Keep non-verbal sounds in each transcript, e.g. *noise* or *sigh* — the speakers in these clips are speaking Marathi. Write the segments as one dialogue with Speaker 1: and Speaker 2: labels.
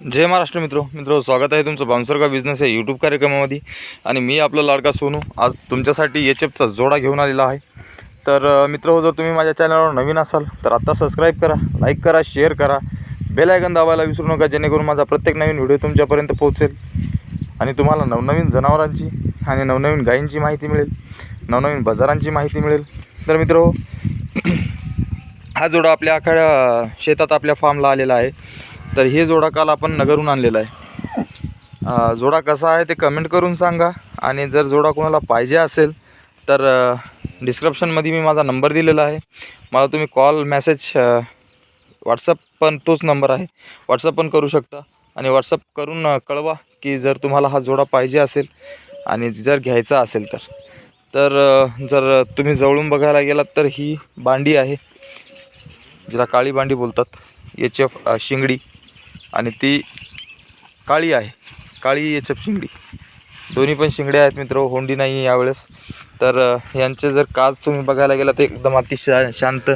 Speaker 1: जय महाराष्ट्र मित्र. मित्र स्वागत आहे तुमचं बाउन्सर बिझनेस या यूट्यूब कार्यक्रमामध्ये. आणि मी आपला लाडका सोनू. आज तुमच्यासाठी एच एफचा जोडा घेऊन आलेला आहे. तर मित्र हो जर तुम्ही माझ्या चॅनलवर नवीन असाल तर आत्ता सबस्क्राईब करा लाईक करा शेअर करा. बेल आयकन दाबायला विसरू नका जेणेकरून माझा प्रत्येक नवीन व्हिडिओ तुमच्यापर्यंत पोहोचेल. आणि तुम्हाला नवनवीन जनावरांची आणि नवनवीन गायींची माहिती मिळेल. नवनवीन बाजारांची माहिती मिळेल. तर मित्र हो *clears throat* हा जोडा आपल्या आखाड्या शेतात आपल्या फार्मला आलेला आहे. तर हे जोडा काल आपण नगरहून आणलेला आहे. जोडा कसा आहे ते कमेंट करून सांगा. आणि जर जोडा कोणाला पाहिजे असेल तर डिस्क्रिप्शनमध्ये मी माझा नंबर दिलेला आहे. मला तुम्ही कॉल मेसेज व्हॉट्सअप पण तोच नंबर आहे. व्हॉट्सअप पण करू शकता. आणि व्हॉट्सअप करून कळवा की जर तुम्हाला हा जोडा पाहिजे असेल आणि जर घ्यायचा असेल तर. तर जर तुम्ही जवळून बघायला गेलात तर ही बांडी आहे जिला काळी बांडी बोलतात. एच एफ शिंगडी. आणि ती काळी आहे. काळी एच शिंगडी. दोन्ही पण शिंगड्या आहेत मित्र होंडी नाही आहे यावेळेस. तर यांचे जर कास तुम्ही बघायला गेला तर एकदम अतिशय शांत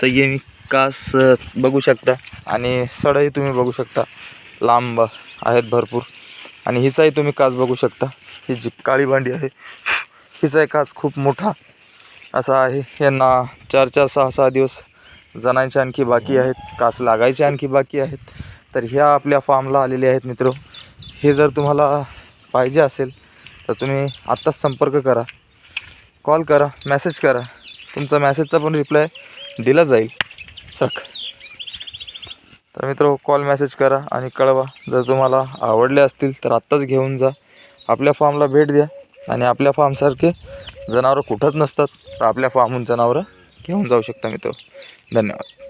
Speaker 1: संयमी कास बघू शकता. आणि सडही तुम्ही बघू शकता. लांब आहेत भरपूर. आणि हिचाही तुम्ही कास बघू शकता. ही जी काळी भांडी आहे हिचाही कास खूप मोठा असा आहे. यांना चार चार सहा सहा दिवस जणांचे आणखी बाकी आहेत. कास लागायचे आणखी बाकी आहेत. तर ह्या आपल्या फार्मला आलेले आहेत मित्र. हे जर तुम्हाला पाहिजे असेल तर तुम्ही आत्ताच संपर्क करा. कॉल करा मेसेज करा. तुमचा मॅसेजचा पण रिप्लाय दिला जाईल. चक तर मित्र कॉल मॅसेज करा आणि कळवा. जर तुम्हाला आवडले असतील तर आत्ताच घेऊन जा. आपल्या फार्मला भेट द्या आणि आपल्या फार्मसारखे जनावरं कुठंच नसतात तर आपल्या फार्महून जनावरं घेऊन जाऊ शकता मित्र. धन्यवाद.